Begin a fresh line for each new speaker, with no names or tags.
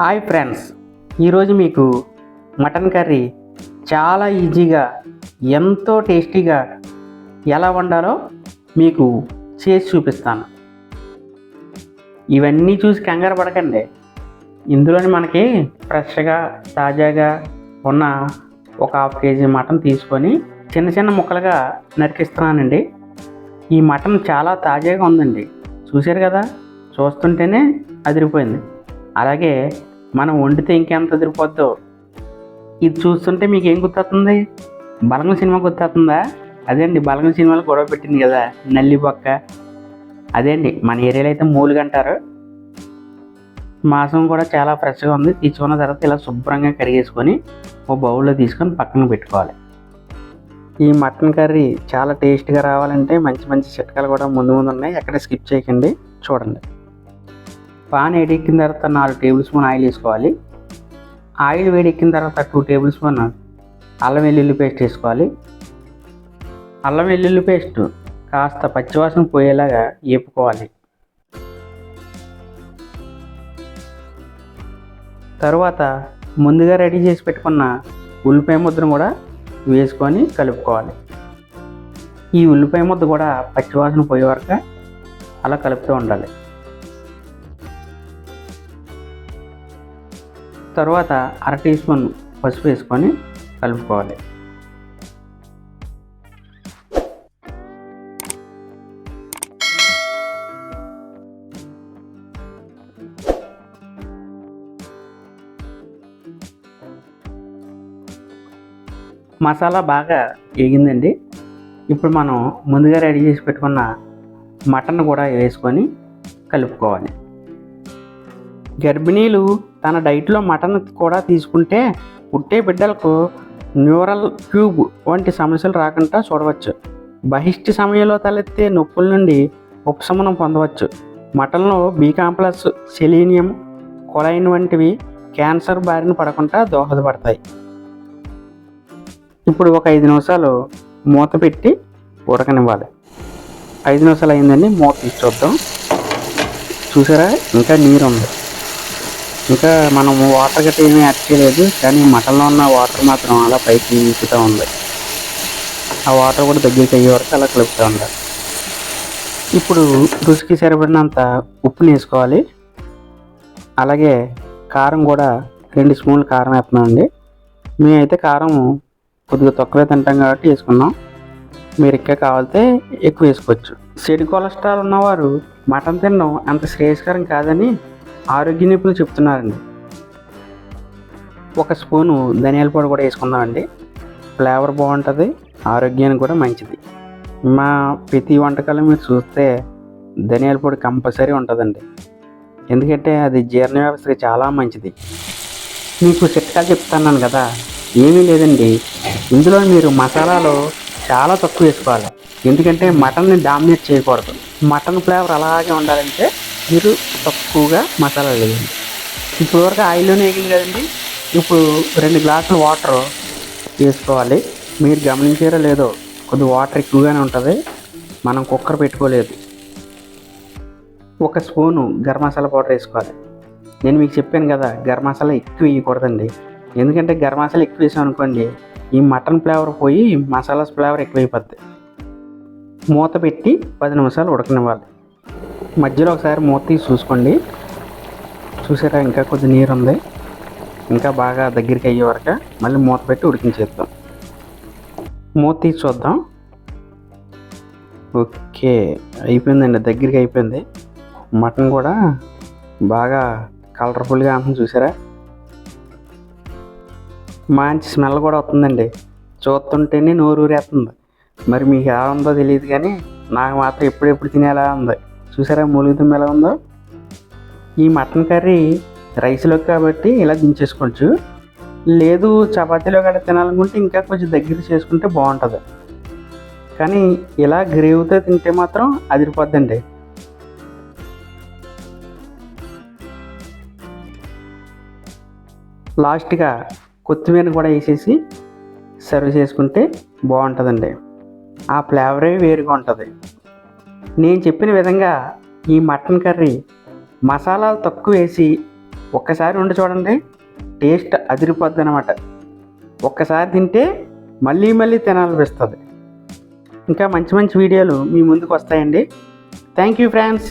Hi friends. ఈరోజు మీకు mutton curry చాలా ఈజీగా ఎంతో టేస్టీగా ఎలా వండాలో మీకు చేసి చూపిస్తాను. ఇవన్నీ చూసి కంగారు పడకండి. ఇందులోని మనకి ఫ్రెష్గా తాజాగా ఉన్న ఒక హాఫ్ కేజీ మటన్ తీసుకొని చిన్న చిన్న ముక్కలుగా నరికిస్తున్నానండి. ఈ మటన్ చాలా తాజాగా ఉందండి. చూశారు కదా? చూస్తుంటేనే అదిరిపోయింది. అలాగే మనం వండితే ఇంకెంత అదిరిపోద్దో? ఇది చూస్తుంటే మీకు ఏం గుర్తొస్తుంది? బలగం సినిమా గుర్తొస్తుందా? అదే అండి బలగం సినిమాలో గొడవ పెట్టింది కదా నల్లి బొక్క. అదే అండి మన ఏరియాలో అయితే మూలుగ అంటారు. మాంసం కూడా చాలా ఫ్రెష్గా ఉంది. తీసుకున్న తర్వాత ఇలా శుభ్రంగా కడిగేసుకొని ఓ బౌల్లో తీసుకొని పక్కన పెట్టుకోవాలి. ఈ మటన్ కర్రీ చాలా టేస్ట్గా రావాలంటే మంచి మంచి చిట్కాలు కూడా ముందు ముందు ఉన్నాయి. ఎక్కడ స్కిప్ చేయకండి. చూడండి. పాన్ వేడెక్కిన తర్వాత నాలుగు టేబుల్ స్పూన్ ఆయిల్ వేసుకోవాలి. ఆయిల్ వేడెక్కిన తర్వాత టూ టేబుల్ స్పూన్ అల్లం వెల్లుల్లి పేస్ట్ వేసుకోవాలి. అల్లం వెల్లుల్లి పేస్ట్ కాస్త పచ్చివాసన పోయేలాగా వేపుకోవాలి తరువాత ముందుగా రెడీ చేసి పెట్టుకున్న ఉల్లిపాయ ముద్దను కూడా వేసుకొని కలుపుకోవాలి. ఈ ఉల్లిపాయ ముద్ద కూడా పచ్చివాసన పోయే వరకు అలా కలుపుతూ ఉండాలి. తర్వాత అర టీ స్పూన్ పసుపు వేసుకొని కలుపుకోవాలి. మసాలా బాగా వేగిందండి. ఇప్పుడు మనం ముందుగా రెడీ చేసి పెట్టుకున్న మటన్ కూడా వేసుకొని కలుపుకోవాలి. గర్భిణీలు తన డైట్లో మటన్ కూడా తీసుకుంటే పుట్టే బిడ్డలకు న్యూరల్ ట్యూబ్ వంటి సమస్యలు రాకుండా చూడవచ్చు. బహిష్టి సమయంలో తలెత్తే నొప్పుల నుండి ఉపశమనం పొందవచ్చు. మటన్లో బీ కాంప్లెక్స్ సెలీనియం కొలైన్ వంటివి క్యాన్సర్ బారిన పడకుండా దోహదపడతాయి. ఇప్పుడు ఒక ఐదు నిమిషాలు మూత పెట్టి ఉడకనివ్వాలి. ఐదు నిమిషాలు అయిందండి మూత తీసి చూద్దాం. చూసారా? ఇంకా నీరు ఉంది ఇంకా మనం వాటర్ గట్రా ఏమీ యాడ్ చేయలేదు కానీ మటన్లో ఉన్న వాటర్ మాత్రం అలా పైకి ఇంచుతూ ఉంది ఆ వాటర్ కూడా దగ్గరికి అయ్యే వరకు అలా కలుపుతూ ఉండాలి. ఇప్పుడు రుచికి సరిపడినంత ఉప్పుని వేసుకోవాలి. అలాగే కారం కూడా రెండు స్పూన్లు కారం వేస్తున్నామండి మేమైతే కారం కొద్దిగా తక్కువే తింటాం కాబట్టి వేసుకున్నాం. మీరు ఇంకా కావాలితే ఎక్కువ వేసుకోవచ్చు. చెడు కొలెస్ట్రాల్ ఉన్నవారు మటన్ తినడం అంత శ్రేయస్కరం కాదని ఆరోగ్య నిపుణులు చెప్తున్నారండి. ఒక స్పూను ధనియాల పొడి కూడా వేసుకుందామండి. ఫ్లేవర్ బాగుంటుంది ఆరోగ్యానికి కూడా మంచిది. మా ప్రతి వంటకాలు మీరు చూస్తే ధనియాల పొడి కంపల్సరీ ఉంటుందండి. ఎందుకంటే అది జీర్ణ వ్యవస్థకి చాలా మంచిది. మీకు చిట్కాలు చెప్తున్నాను కదా ఏమీ లేదండి. ఇందులో మీరు మసాలాలు చాలా తక్కువ వేసుకోవాలి. ఎందుకంటే మటన్ని డామినేట్ చేయకూడదు. మటన్ ఫ్లేవర్ అలాగే ఉండాలంటే మీరు తక్కువగా మసాలా వేయండి. ఇప్పటివరకు ఆయిల్లోనే వేగింది కదండి. ఇప్పుడు రెండు గ్లాసులు వాటర్ వేసుకోవాలి. మీరు గమనించారో లేదో కొద్ది వాటర్ ఎక్కువగానే ఉంటుంది. మనం కుక్కర్ పెట్టుకోలేదు. ఒక స్పూను గరం మసాలా పౌడర్ వేసుకోవాలి. నేను మీకు చెప్పాను కదా గరం మసాలా ఎక్కువ వేయకూడదండి. ఎందుకంటే గరం మసాలా ఎక్కువ వేసాం అనుకోండి ఈ మటన్ ఫ్లేవర్ పోయి మసాలా ఫ్లేవర్ ఎక్కువైపోద్ది. మూత పెట్టి పది నిమిషాలు ఉడకనివ్వాలి. మధ్యలో ఒకసారి మూత తీసి చూసుకోండి. చూసారా ఇంకా కొద్ది నీరు ఉంది. ఇంకా బాగా దగ్గరికి అయ్యే వరకు మళ్ళీ మూత పెట్టి ఉడికించేద్దాం. మూత తీసి చూద్దాం. ఓకే అయిపోయిందండి దగ్గరికి అయిపోయింది. మటన్ కూడా బాగా కలర్ఫుల్గా ఉంటుంది చూసారా? మంచి స్మెల్ కూడా వస్తుందండి. చూస్తుంటేనే నోరు ఊరేస్తుంది మరి మీకు ఎలా ఉందో తెలియదు కానీ నాకు మాత్రం ఎప్పుడెప్పుడు తినేలా ఉంది. చూసారా మూలిగితం ఎలా ఉందో? ఈ మటన్ కర్రీ రైస్లోకి కాబట్టి ఇలా దించేసుకోవచ్చు. లేదు చపాతీలో కూడా తినాలనుకుంటే ఇంకా కొంచెం దగ్గర చేసుకుంటే బాగుంటుంది. కానీ ఇలా గ్రేవీతో తింటే మాత్రం అదిరిపోద్దండి. లాస్ట్గా కొత్తిమీర కూడా వేసేసి సర్వ్ చేసుకుంటే బాగుంటుందండి. ఆ ఫ్లేవరే వేరుగా ఉంటుంది. నేను చెప్పిన విధంగా ఈ మటన్ కర్రీ మసాలాలు తక్కువ వేసి ఒక్కసారి ఉండి చూడండి. టేస్ట్ అదిరిపోద్ది అనమాట ఒక్కసారి తింటే మళ్ళీ మళ్ళీ తినాలనిపిస్తుంది. ఇంకా మంచి మంచి వీడియోలు మీ ముందుకు వస్తాయండి. Thank you friends